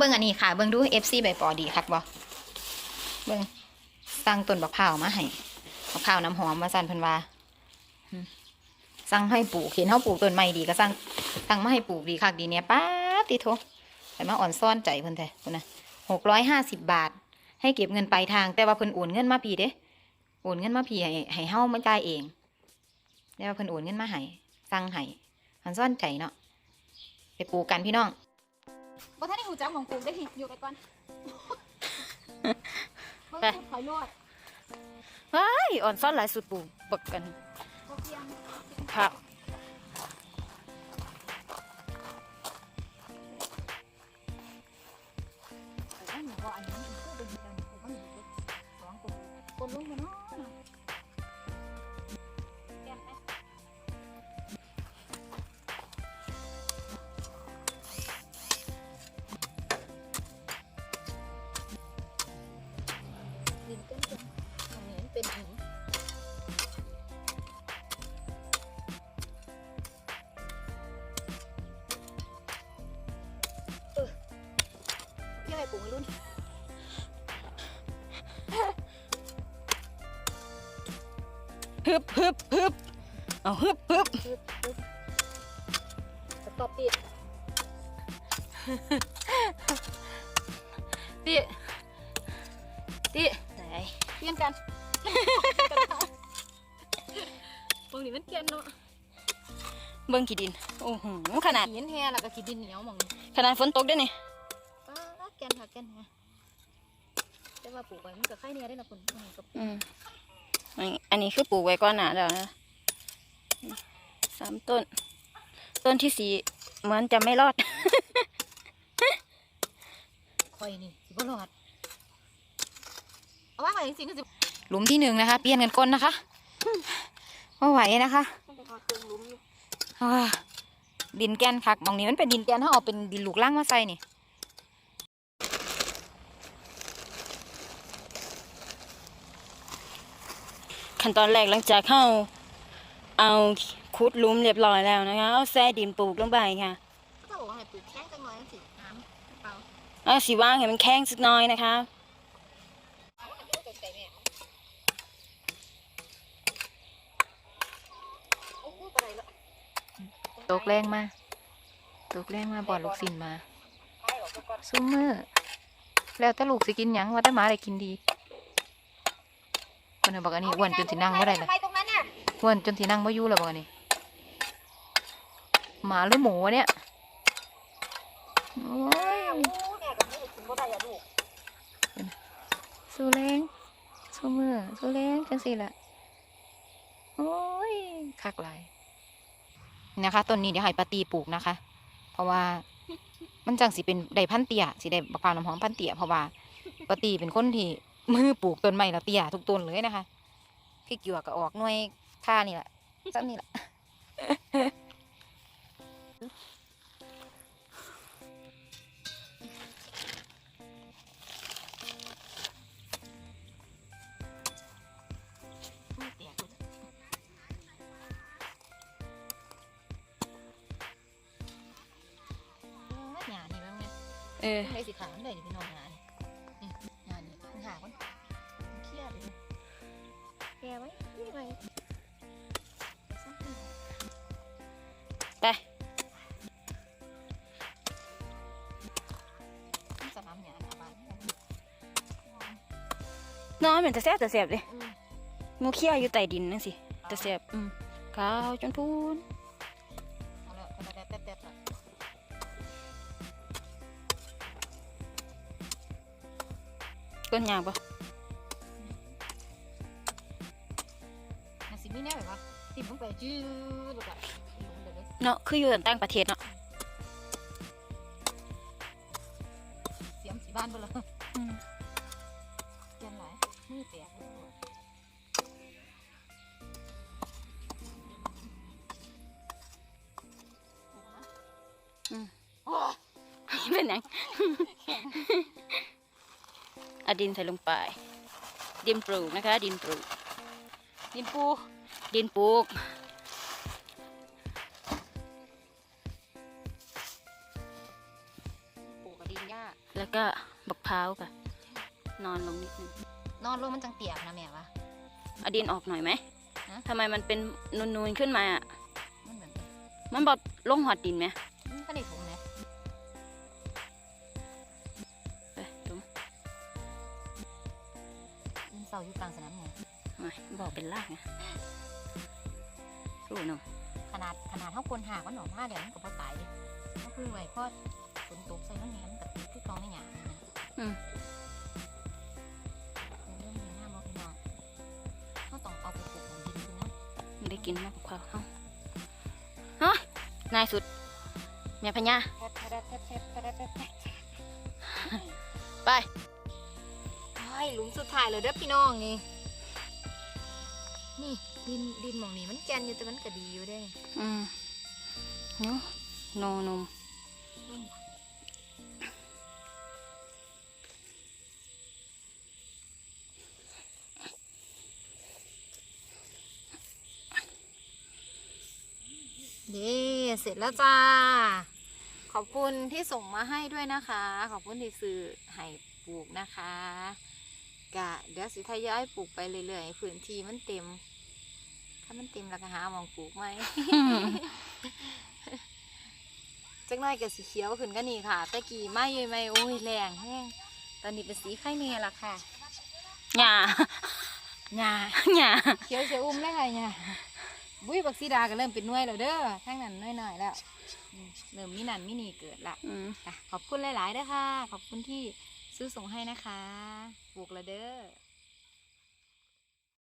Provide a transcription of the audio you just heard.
เบิ่งอันนี้ค่ะ เบิ่งดู FC ใบปอดีคักบ่เบิ่งสั่งต้นบักพร้าวมาให้บักพร้าวน้ำหอมมาสั่นเพิ่นว่าสั่งให้ปลูกเห็นเฮาปลูกต้นไม้ดีก็สั่งสั่งมาให้ปลูกดีคักดีเนี่ยป้าติโทแต่มาอ่อนซ่อนใจเพิ่นแท้พุ่นน่ะ650บบาท ให้เก็บเงินปลายทาง แต่ว่าเพิ่นโอนเงินมาพีเด้โอนเงินมาพีให้ให้เฮามาจ่ายเองแต่ว่าเพิ่นโอนเงินมาให้สั่งให้มันซ่อนใจเนาะไปปลูกกันพี่น้อง บ่ทันได้หูจักหมองปลูกได้อยู่ไปก่อนไป ถอยรอดว้ายอ่อนซ่อนหลายสุดปลูกปกกันบ่เพียง ครับ ดินกินๆอันนี้มันเป็นหินพี่อะไรปลูกไม่รุ่นฮึบฮึบฮึบเอาฮึบฮึบสต็อปปิดติติ เปลี่ยนกันตรงนี้มันเกลียนเนาะเบิ่งขี้ดิน โอ้โหขนาดหินแห่แล้วก็ขี้ดินเหนียวหมองขนาดฝนตกด้วยนี่ป้าแกนค่ะแกนแห่แต่ว่าปลูกไว้มันก็ไข่เนี่ยได้ละคนอืมก็อืมอันอันนี้คือปลูกไว้ก่อนหนาแล้วนะสามต้น ต้นที่สี่เหมือนจะไม่รอดคอยนี่สิบ่รอด เอาว่าไงจริงๆก็สิหลุมที่หนึ่งนะคะ เปลี่ยนกันก้นนะคะไม่ไหวนะคะมันเป็นความเติมหลุมอยู่อ่าดินแกนคักบางนี้มันเป็นดินแกนถ้าเอาเป็นดินลูกล่างมาใส่นี่ขั้นตอนแรกหลังจากเข้าเอาขุดหลุมเรียบร้อยแล้วนะคะ เอาแซ่ดินปลูกลงไปค่ะก็บอกว่าให้ปลูกแค่จังน้อยสิน้ำเปล่าเอาสีว่างให้มันแข็งสักหน้อยนะคะ เอาอันนี้ก็ใจแม่โอ้โหอะไรละ ตกแรงมาตกแรงมาบอดลูกสินมาซูเมอร์แล้วแต่ลูกสิกินหยังว่าแต่หมาได้กินดีคนบอกอันนี้อ้วนจนสินั่งไม่ได้เลยวันน่ะอ้วนจนสินั่งไม่ยู่แล้วบอกอันนี้หมาหรือหมูเนี่ยโอ้ยโซ่แม่กินบ่ได้อะลูกสู้แรงซูเมอสู้แรงจังสิละโอ้ยคักหลาย นะคะต้นนี้เดี๋ยวให้ปาตีปลูกนะคะ เพราะว่ามันจังสิเป็นได้พันเตียสิได้บักพร้าวน้ำหอมพันเตียเพราะว่าปาตีเป็นคนที่มือปลูกต้นไม้แล้วเตียทุกต้นเลยนะคะพี่เกี่ยวก็ออกหน่วยค่านี่แหละซ้ำนี่แหละ เนี่ยเออในสีขาวมันได้ดิพี่น้องหยานี่นี่หยานี่มันหามันมันเครียดเลยแกไว้นี่ไว้ซักหน่อยไปมันสนามหยาหน้าบ้านนี่น้อยเหมือนจะแซ่บแต่แซ่บเลยอืมงูเขี้ยวอยู่ใต้ดินนั่นสิแต่แซ่บอืมขาวจนพูน ก้นยางปะน่าสิมีแน่แบบว่าติดลงไปจื้อแล้วก็ลงไปเลยเนาะคืออยู่ต่างประเทศเนาะเสียมสีบ้านไปเลยอืมเปลี่ยนหลายมือแตกเลยเป็นหยัง เอาดินใส่ลงไป ดินปลูกนะคะ ดินปลูก ดินปูดินปลูก ปลูกกับดินหญ้าแล้วก็บักพร้าวค่ะ นอนลงนิดนึง นอนลงมันจังเปียกนะแม่วะ เอาดินออกหน่อยไหมฮะ ทำไมมันเป็นนูนๆขึ้นมาอะ มันเหมือนมันบอลงหอดดินไหมาอยู่กลางสนามไงไม่บอกเป็นลากไงรู้เนาะขนาดขนาดเท่าคนหากมันหนอมาเดี๋ยวมันก็บ่ตายเลยก็คือไว้พอฝนตกใส่มันแหนมกับคือกองในหยาเนี่ยนะอืมเริ่มมีหน้ามอพี่น้องเขาต้องเอาไปปลูกของดินคือนะไม่ได้กินมากกว่าเขาเฮ้ยนายสุดแม่พญาไป ไอ้หลุมสุดท้ายเลยเด้อพี่น้องนี่ นี่ดินดินหมองนี้มันแกนอยู่แต่มันก็ดีอยู่เด้อืมเนาะโนนมเด้เสร็จแล้วจ้า ขอบคุณที่ส่งมาให้ด้วยนะคะ ขอบคุณที่ซื้อให้ปลูกนะคะ กะเดี๋ยวสิทยอยปลูกไปเรื่อยๆพื้นที่มันเต็ม ถ้ามันเต็มแล้วก็หาหมองปลูกไหม จังน้อยกับสีเขียวขึ้นก็นี่ค่ะตะกี้ไม่ยไม่โอ้ยแรงแห้งตอนนี้เป็นสีไข่เนียละค่ะหญ้าหญ้าหญ้าเขียวเขียวอุ้มแล้วไงหญ้าบุ้ยบักซีดาก็เริ่มเป็นหน่วยแล้วเด้อทั้งนั้นน้อยๆแล้วอืมเริ่มมีนันมินีเกิดละ อืม ค่ะขอบคุณหลาย ๆ ด้วยค่ะ ขอบคุณที่ซื้อส่งให้นะคะ ปลูกละเด้อ